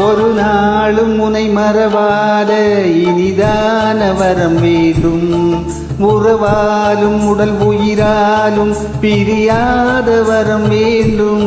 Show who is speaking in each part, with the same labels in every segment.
Speaker 1: ஒரு நாளும் முனை மறவாத இனிதான வரம் வேண்டும் உறவாலும் உடல் உயிராலும் பிரியாத வரம் வேண்டும்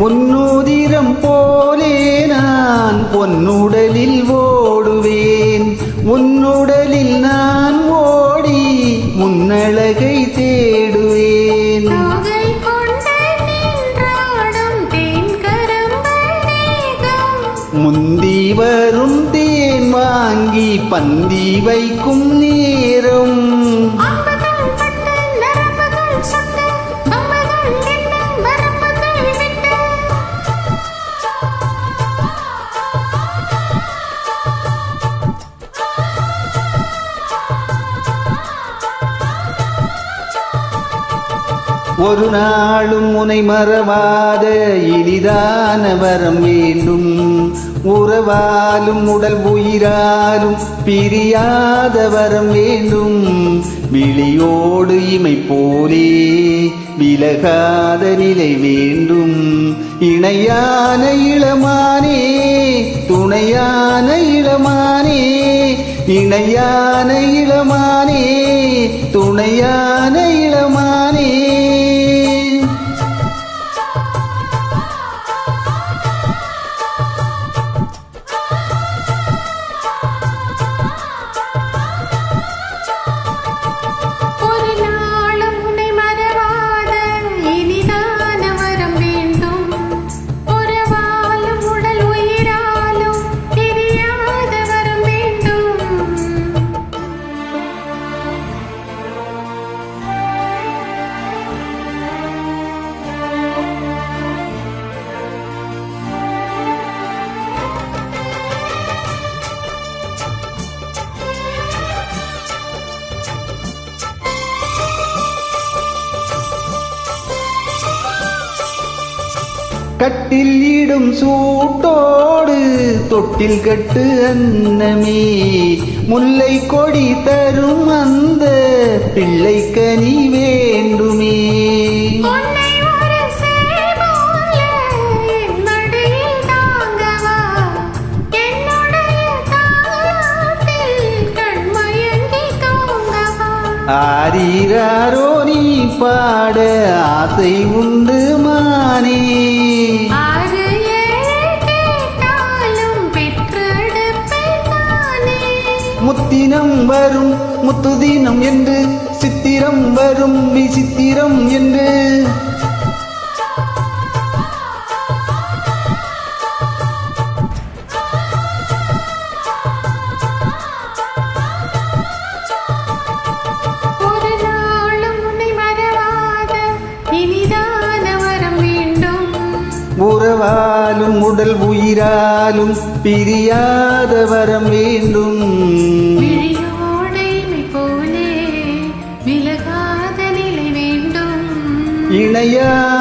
Speaker 2: போடுவேன்
Speaker 1: முன்னுதிரம் போலே நான் பொன்னுடலில் ஓடுவேன். உன்னுடலில் நான் ஓடி முன்னழகை தேடுவேன். முந்தி வரும் தேன் வாங்கி பந்தி வைக்கும் நேரம். ஒரு நாளும் முனை மறவாத இனிதான வரம் வேண்டும். உறவாலும் உடல் உயிராலும் பிரியாத வரம் வேண்டும். விழியோடு இமை போலே விலகாத நிலை வேண்டும். இணையான இளமானே துணையான இளமானே இணையான இளமான கட்டில் இடும் சூட்டோடு தொட்டில் கட்டு அன்னமே. முல்லை கொடி தரும் அந்த பிள்ளை கனி வேண்டுமே. ஆரீராரோ நீ பாட ஆசை உண்டு மானே. முத்தினம் வரும் முத்துதினம் என்று சித்திரம் வரும் விசித்திரம் என்று. உறவாலும் உடல் உயிராலும் பிரியாத வரம் வேண்டும்.
Speaker 2: வேண்டும்